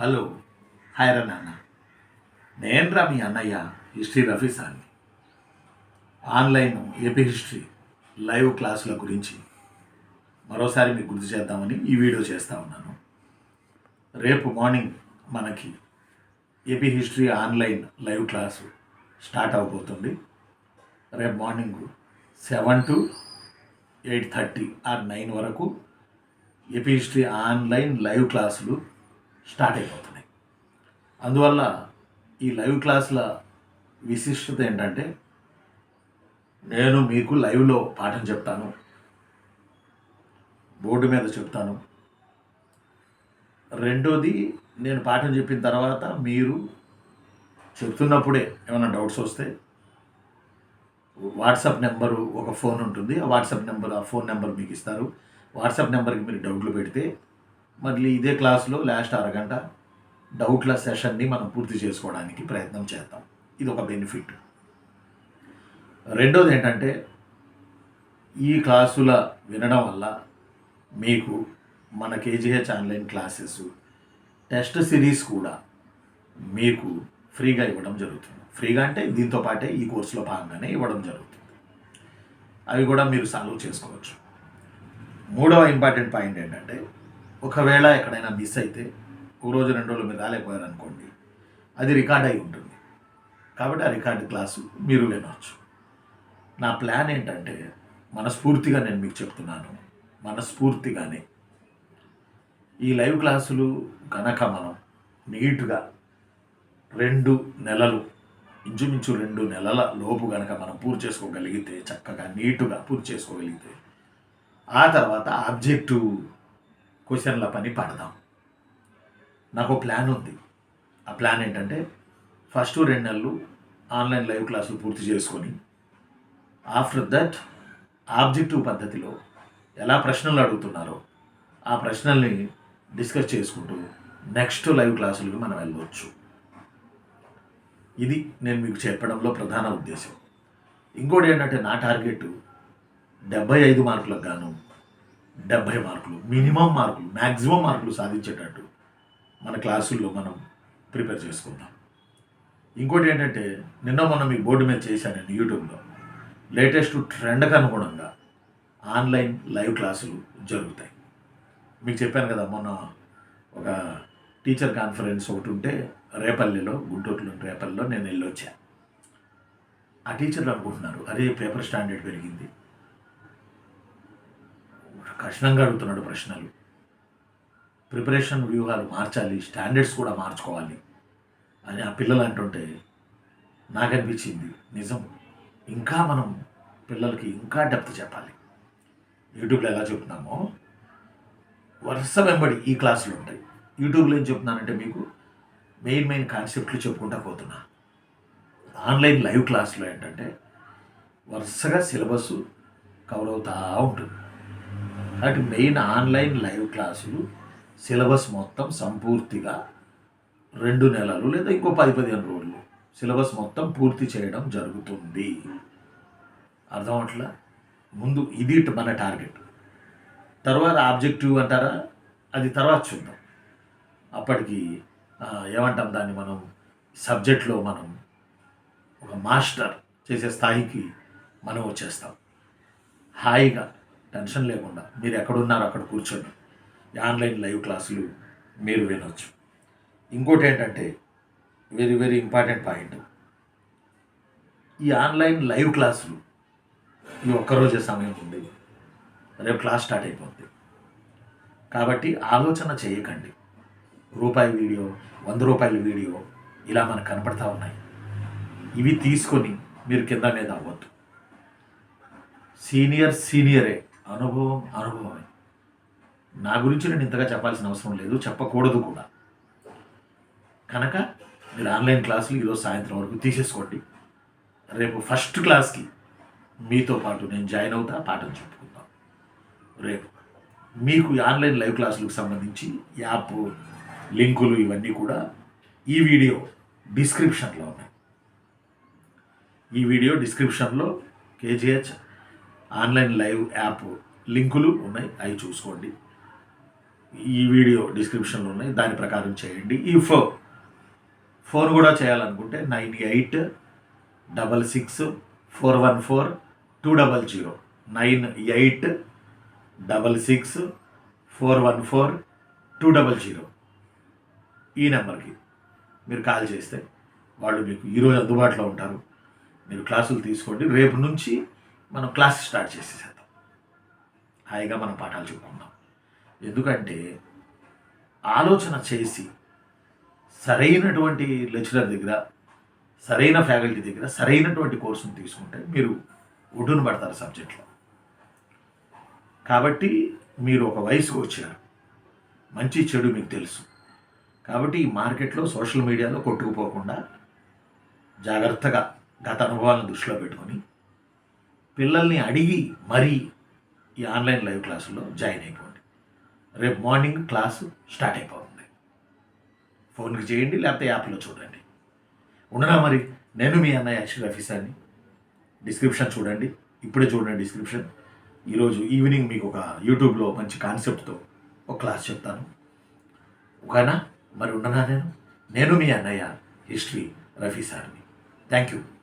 Hello hi రా నాన్న. నేనరా మీ అన్నయ్య హిస్టరీ రఫీసాన్ని ఆన్లైన్ ఏపీ హిస్టరీ లైవ్ క్లాసుల గురించి మరోసారి మీకు గుర్తు చేద్దామని ఈ వీడియో చేస్తూ ఉన్నాను. రేపు మార్నింగ్ మనకి AP history online live class start అవబోతుంది. రేపు morning seven to eight thirty or nine వరకు ఏపీ హిస్టరీ ఆన్లైన్ లైవ్ క్లాసులు స్టార్ట్ అయిపోతున్నాయి. అందువల్ల ఈ లైవ్ క్లాసుల విశిష్టత ఏంటంటే నేను మీకు లైవ్లో పాఠం చెప్తాను. బోర్డు మీద చెప్తాను. రెండోది నేను పాఠం చెప్పిన తర్వాత మీరు చెప్తున్నప్పుడే ఏమైనా డౌట్స్ వస్తే వాట్సాప్ నెంబరు ఒక ఫోన్ ఉంటుంది. ఆ వాట్సాప్ నెంబర్ ఆ ఫోన్ నెంబర్ మీకు ఇస్తారు. వాట్సాప్ నెంబర్కి మీరు డౌట్లు పెడితే మళ్ళీ ఇదే క్లాస్లో లాస్ట్ అరగంట డౌట్ల సెషన్ని మనం పూర్తి చేసుకోవడానికి ప్రయత్నం చేద్దాం. ఇది ఒక బెనిఫిట్. రెండోది ఏంటంటే ఈ క్లాసుల వినడం వల్ల మీకు మన KGH online classes test series కూడా మీకు ఫ్రీగా ఇవ్వడం జరుగుతుంది. ఫ్రీగా అంటే దీంతో పాటే ఈ కోర్సులో భాగంగానే ఇవ్వడం జరుగుతుంది. అవి కూడా మీరు సాల్వ్ చేసుకోవచ్చు. మూడవ ఇంపార్టెంట్ పాయింట్ ఏంటంటే ఒకవేళ ఎక్కడైనా మిస్ అయితే ఒక రోజు రెండు రోజులు మీరు రాలేకపోయారు అనుకోండి అది రికార్డ్ అయి ఉంటుంది. కాబట్టి ఆ రికార్డు క్లాసు మీరు వినవచ్చు నా ప్లాన్ ఏంటంటే మనస్ఫూర్తిగా నేను మీకు చెప్తున్నాను. మనస్ఫూర్తిగానే. ఈ లైవ్ క్లాసులు కనుక మనం నీట్గా రెండు నెలలు ఇంచుమించు రెండు నెలల లోపు కనుక మనం పూర్తి చేసుకోగలిగితే చక్కగా నీటుగా పూర్తి చేసుకోగలిగితే ఆ తర్వాత ఆబ్జెక్టివ్ క్వశ్చన్ల పని పడదాం. నాకు ప్లాన్ ఉంది. ఆ ప్లాన్ ఏంటంటే ఫస్ట్ రెండు నెలలు ఆన్లైన్ లైవ్ క్లాసులు పూర్తి చేసుకొని ఆఫ్టర్ దట్ ఆబ్జెక్టివ్ పద్ధతిలో ఎలా ప్రశ్నలు అడుగుతున్నారో ఆ ప్రశ్నల్ని డిస్కస్ చేసుకుంటూ నెక్స్ట్ లైవ్ క్లాసులకు మనం వెళ్ళవచ్చు ఇది నేను మీకు చెప్పడంలో ప్రధాన ఉద్దేశం. ఇంకోటి ఏంటంటే నా టార్గెట్ డెబ్బై ఐదు మార్కులకు గాను డెబ్బై మార్కులు మినిమం మార్కులు మ్యాక్సిమం మార్కులు సాధించేటట్టు మన క్లాసుల్లో మనం ప్రిపేర్ చేసుకుందాం. ఇంకోటి ఏంటంటే నిన్న మొన్న మీ బోర్డు మీద చేశాను నేను యూట్యూబ్లో. లేటెస్ట్ ట్రెండ్కి అనుగుణంగా ఆన్లైన్ లైవ్ క్లాసులు జరుగుతాయి. మీకు చెప్పాను కదా మొన్న ఒక టీచర్ కాన్ఫరెన్స్ ఒకటి ఉంటే రేపల్లిలో గుంటూరులో రేపల్లిలో నేను వెళ్ళొచ్చా. ఆ టీచర్లు అనుకుంటున్నారు అరే పేపర్ స్టాండర్డ్ పెరిగింది కఠినంగా అడుగుతున్నాడు ప్రశ్నలు. ప్రిపరేషన్ వ్యూహాలు మార్చాలి స్టాండర్డ్స్ కూడా మార్చుకోవాలి అని ఆ పిల్లలు అంటుంటే నాకు అనిపించింది నిజం. ఇంకా మనం పిల్లలకి ఇంకా డెప్త్ చెప్పాలి. యూట్యూబ్లో ఎలా చెప్తున్నామో వరుస వెంబడి ఈ క్లాసులు ఉంటాయి. యూట్యూబ్లో ఏం చెప్తున్నానంటే మీకు మెయిన్ మెయిన్ కాన్సెప్ట్లు చెప్పుకుంటా పోతున్నా. ఆన్లైన్ లైవ్ క్లాసులో ఏంటంటే వరుసగా సిలబస్ కవర్ అవుతూ ఉంటుంది. అటు మెయిన్ ఆన్లైన్ లైవ్ క్లాసులు సిలబస్ మొత్తం సంపూర్తిగా రెండు నెలలు లేదా ఇంకో పది పదిహేను రోజులు సిలబస్ మొత్తం పూర్తి చేయడం జరుగుతుంది. అర్థం అవట్లా? ముందు ఇది మన టార్గెట్ తర్వాత ఆబ్జెక్టివ్ అంటారా? అది తర్వాత చూద్దాం. అప్పటికి ఏమంటాం దాన్ని మనం? సబ్జెక్ట్లో మనం ఒక మాస్టర్ చేసే స్థాయికి మనం వచ్చేస్తాం. హాయిగా. టెన్షన్ లేకుండా మీరు ఎక్కడున్నారో అక్కడ కూర్చొని ఈ ఆన్లైన్ లైవ్ క్లాసులు మీరు వినొచ్చు. ఇంకోటి ఏంటంటే వెరీ వెరీ ఇంపార్టెంట్ పాయింట్. ఈ ఆన్లైన్ లైవ్ క్లాసులు ఈ ఒక్కరోజే సమయం ఉంది రేపు క్లాస్ స్టార్ట్ అయిపోతుంది కాబట్టి ఆలోచన చేయకండి. రూపాయి వీడియో వంద రూపాయల వీడియో ఇలా మనకు కనపడతా ఉన్నాయి. ఇవి తీసుకొని మీరు కింద మీద అవ్వద్దు. సీనియర్ సీనియరే అనుభవం అనుభవమే. నా గురించి నేను ఇంతగా చెప్పాల్సిన అవసరం లేదు చెప్పకూడదు కూడా. కనుక మీరు ఆన్లైన్ క్లాసులు ఈరోజు సాయంత్రం వరకు తీసేసుకోండి. రేపు ఫస్ట్ క్లాస్కి మీతో పాటు నేను జాయిన్ అవుతా పాఠం చెప్పుకుందాం. రేపు మీకు ఆన్లైన్ లైవ్ క్లాసులకు సంబంధించి యాప్ లింకులు ఇవన్నీ కూడా ఈ వీడియో డిస్క్రిప్షన్లో ఉన్నాయి. ఈ వీడియో డిస్క్రిప్షన్లో కేజీహెచ్ ఆన్లైన్ లైవ్ యాప్ లింకులు ఉన్నాయి. అవి చూసుకోండి. ఈ వీడియో డిస్క్రిప్షన్లో ఉన్నాయి. దాని ప్రకారం చేయండి. ఇఫ్ ఫోన్ కూడా చేయాలనుకుంటే nine eight double six four one four two double zero. Nine eight double six four one four two double zero. ఈ నెంబర్కి మీరు కాల్ చేస్తే వాళ్ళు మీకు ఈరోజు అందుబాటులో ఉంటారు. మీరు క్లాసులు తీసుకోండి. రేపు నుంచి మనం క్లాస్ స్టార్ట్ చేసేసేద్దాం. హాయిగా మనం పాఠాలు చెప్పుకుందాం. ఎందుకంటే ఆలోచన చేసి సరైనటువంటి లెక్చరర్ దగ్గర సరైన ఫ్యాకల్టీ దగ్గర సరైనటువంటి కోర్సును తీసుకుంటే మీరు ఒడ్డున పడతారు సబ్జెక్ట్లో. కాబట్టి మీరు ఒక వయసుకు వచ్చారు. మంచి చెడు మీకు తెలుసు. కాబట్టి ఈ మార్కెట్లో సోషల్ మీడియాలో కొట్టుకుపోకుండా జాగ్రత్తగా గత అనుభవాలను దృష్టిలో పెట్టుకొని పిల్లల్ని అడిగి మరీ ఈ ఆన్లైన్ లైవ్ క్లాసుల్లో జాయిన్ అయిపోండి. రేపు మార్నింగ్ క్లాసు స్టార్ట్ అయిపోతుంది. ఫోన్కి చేయండి లేకపోతే యాప్లో చూడండి. ఉండనా మరి? నేను మీ అన్నయ్య అక్షర్ రఫీసాన్ని డిస్క్రిప్షన్ చూడండి ఇప్పుడే చూడండి డిస్క్రిప్షన్. ఈరోజు ఈవినింగ్ మీకు ఒక యూట్యూబ్లో మంచి కాన్సెప్ట్తో ఒక క్లాస్ చెప్తాను. ఒకనా మరి ఉండనా నేను? నేను మీ అన్నయ్య హిస్టరీ రఫీ సార్ని. Thank you.